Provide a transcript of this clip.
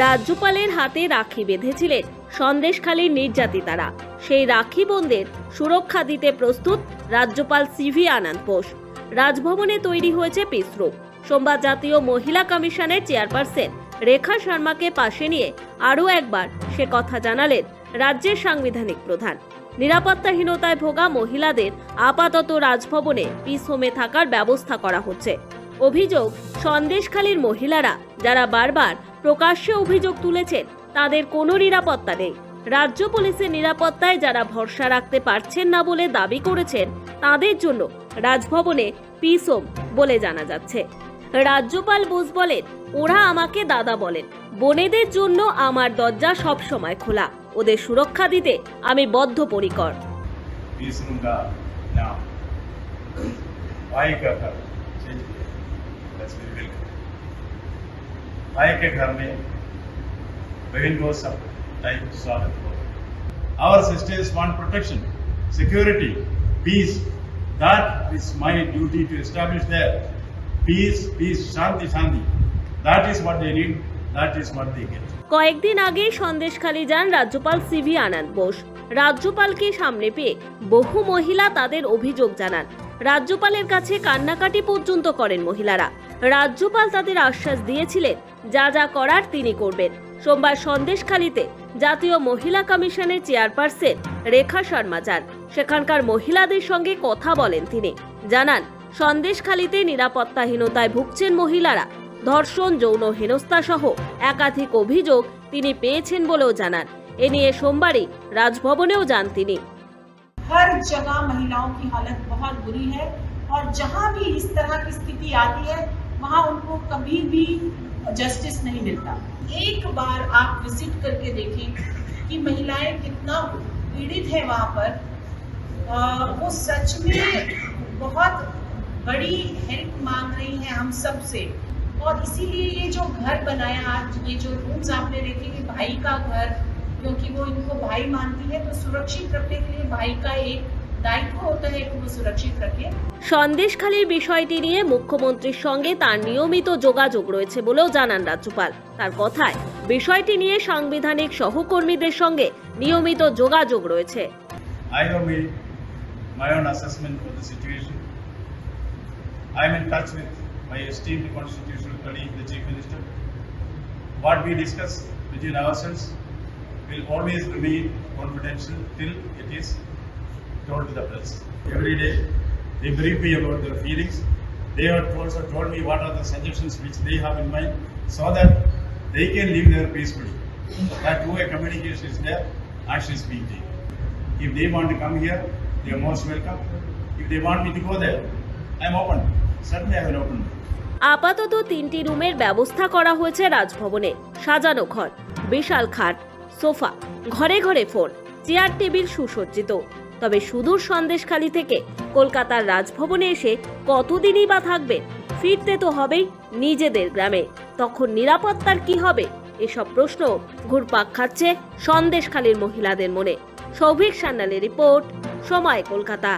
রাজ্যপালের হাতে রাখি বেঁধেছিলেন। সন্দেশখালীর নির্যাতিতারা। সেই রাখি বোনদের সুরক্ষা দিতে প্রস্তুত রাজ্যপাল সিভি আনন্দ বোস। রাজভবনে তৈরি হয়েছে পিসরো সোমবার জাতীয় মহিলা কমিশনের চেয়ারপারসন রেখা শর্মাকে পাশে নিয়ে আরও একবার সে কথা জানালেন রাজ্যের সাংবিধানিক প্রধান। নিরাপত্তাহীনতায় ভোগা মহিলাদের আপাতত রাজভবনে পিস হোমে থাকার ব্যবস্থা করা হচ্ছে। অভিযোগ, সন্দেশখালীর মহিলারা যারা বারবার প্রকাশ্যে অভিযোগ তুলেছেন, তাদের কোনো নিরাপত্তা নেই। রাজ্য পুলিশের নিরাপত্তায় যারা ভরসা রাখতে পারছেন না বলে দাবি করেছেন, তাদের জন্য রাজভবনে পিসোম বলে জানা যাচ্ছে। রাজ্যপাল বোস বলেন, ওরা আমাকে দাদা বলেন, বনেদের জন্য আমার দরজা সব সময় খোলা। ওদের সুরক্ষা দিতে আমি বদ্ধপরিকর। পরিকর भाई का घर चेंज किया That's very welcome. भाई के घर में बहन को सब टाइम स्वागत हो Our sisters want protection, security, peace. That is my duty to establish there. Peace, peace, shanti, shanti. That is what they need. That is what they get. কয়েকদিন আগেই সন্দেশখালী যান রাজ্যপাল সিভি আনন্দ বোস রাজ্যপালকে সামনে পেয়ে বহু মহিলা তাদের অভিযোগ জানান রাজ্যপালের কাছে কান্নাকাটি পর্যন্ত করেন মহিলারা রাজ্যপাল তাদের আশ্বাস দিয়েছিলেন যা যা করার তিনি করবেন সোমবার সন্দেশখালীতে জাতীয় মহিলা কমিশনের চেয়ারপারসন রেখা শর্মা যান সেখানকার মহিলাদের সঙ্গে কথা বলেন তিনি জানান সন্দেশখালীতে নিরাপত্তাহীনতায় ভুগছেন মহিলারা ধর্ষণ যৌন হেনস্থা সহ একাধিক অভিযোগ তিনি পেয়েছেন বলেও জানান এ নিয়ে সোমবারই রাজভবনেও যান তিনি हर जगह महिलाओं की हालत बहुत बुरी है और जहां भी इस तरह की स्थिति आती है वहाँ उनको कभी भी जस्टिस नहीं मिलता। एक बार आप विज़िट करके देखें कि महिलाएँ कितना पीड़ित है वहाँ पर। अ, वो सच में बहुत बड़ी हेल्प मांग रही हैं हम सबसे। और इसीलिए ये जो घर बनाया आज ये जो रूम्स आपने देखे कि भाई का घर क्योंकि वो इनको भाई मानती है तो सुरक्षित रखने के लिए भाई का एक সন্দেশখালির বিষয়টি নিয়ে মুখ্যমন্ত্রীর সঙ্গে তার নিয়মিত যোগাযোগ রয়েছে বলেও জানান রাজ্যপাল তার কথায় বিষয়টি নিয়ে সাংবিধানিক সহকর্মীদের সঙ্গে নিয়মিত যোগাযোগ রয়েছে I have made my own assessment of the situation. I am in touch with my esteemed constitutional colleague, the Chief Minister. What we discuss between ourselves will always remain confidential till it is told to the press. Every day, they brief me about their feelings. They have also told me what are the suggestions which they have in mind so that they can live there peacefully. That two-way communication is there, action is being taken. If they want to come here, they are most welcome. If they want me to go there, I am open. Certainly I will open. আপাতত তিনটি রুমের ব্যবস্থা করা হয়েছে রাজভবনে সাজানো ঘর বিশাল খাট sofa ঘরে ঘরে ফোন চেয়ার টেবিল সুসজ্জিত তবে সুদূর সন্দেশখালি থেকে কলকাতার রাজভবনে এসে কতদিনই বা থাকবে, ফিরতে তো হবেই নিজেদের গ্রামে। তখন নিরাপত্তার কি হবে? এসব প্রশ্ন ঘুরপাক খাচ্ছে সন্দেশখালীর মহিলাদের মনে। সৌভিক সান্যালের রিপোর্ট, সময় কলকাতা।